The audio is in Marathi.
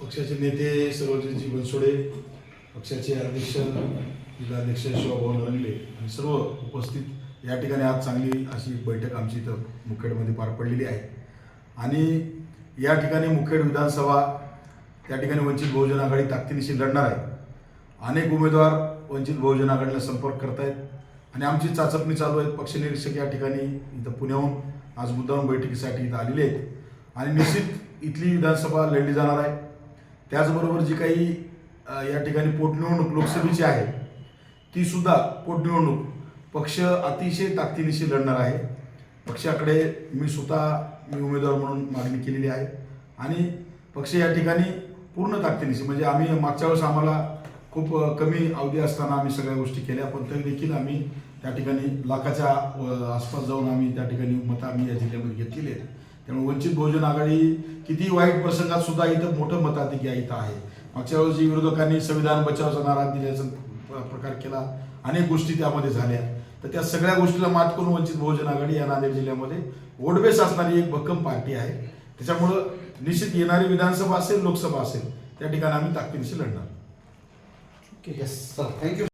पक्षाचे नेते सर्वजितजी बनसोडे पक्षाचे अध्यक्ष जिल्हाध्यक्ष शिवभाऊ नरंगले आणि सर्व उपस्थित या ठिकाणी आज चांगली अशी बैठक आमची इथं मुखेडमध्ये पार पडलेली आहे. आणि या ठिकाणी मुखेड विधानसभा त्या ठिकाणी वंचित बहुजन आघाडी ताकदीनिशी लढणार आहे. अनेक उमेदवार वंचित बहुजन आघाडीला संपर्क करतायत. आणि आमची चाचपणी चालू आहे पक्षनिरीक्षक या ठिकाणी इथं पुण्याहून आज मुद्दाम बैठकीसाठी इथं आलेले आहेत. आणि निश्चित इथली विधानसभा लढली जाणार आहे. त्याचबरोबर जी काही या ठिकाणी पोटनिवडणूक लोकसभेची आहे ती सुद्धा पोटनिवडणूक पक्ष अतिशय ताकदीनिशी लढणार आहे. पक्षाकडे मी स्वतः मी उमेदवार म्हणून मागणी केलेली आहे. आणि पक्ष या ठिकाणी पूर्ण ताकदीनिशी म्हणजे आम्ही मागच्या वेळेस आम्हाला खूप कमी अवधी असताना आम्ही सगळ्या गोष्टी केल्या पण तरी देखील आम्ही त्या ठिकाणी लाखाच्या आसपास जाऊन आम्ही त्या ठिकाणी मतं आम्ही या जिल्ह्यामध्ये घेतलेली आहेत. त्यामुळे वंचित बहुजन आघाडी किती वाईट प्रसंगात सुद्धा इथं मोठं मताधिक्य इथं आहे. मागच्या वेळेस विरोधकांनी संविधान बचावचा नारा दिल्याचा प्रकार केला अनेक गोष्टी त्यामध्ये झाल्या. तर त्या सगळ्या गोष्टीला मात करून वंचित बहुजन आघाडी या नांदेड जिल्ह्यामध्ये वोटबेस असणारी एक भक्कम पार्टी आहे. त्याच्यामुळं निश्चित येणारी विधानसभा असेल लोकसभा असेल त्या ठिकाणी आम्ही ताकदीनिशी लढणार. Yes sir thank you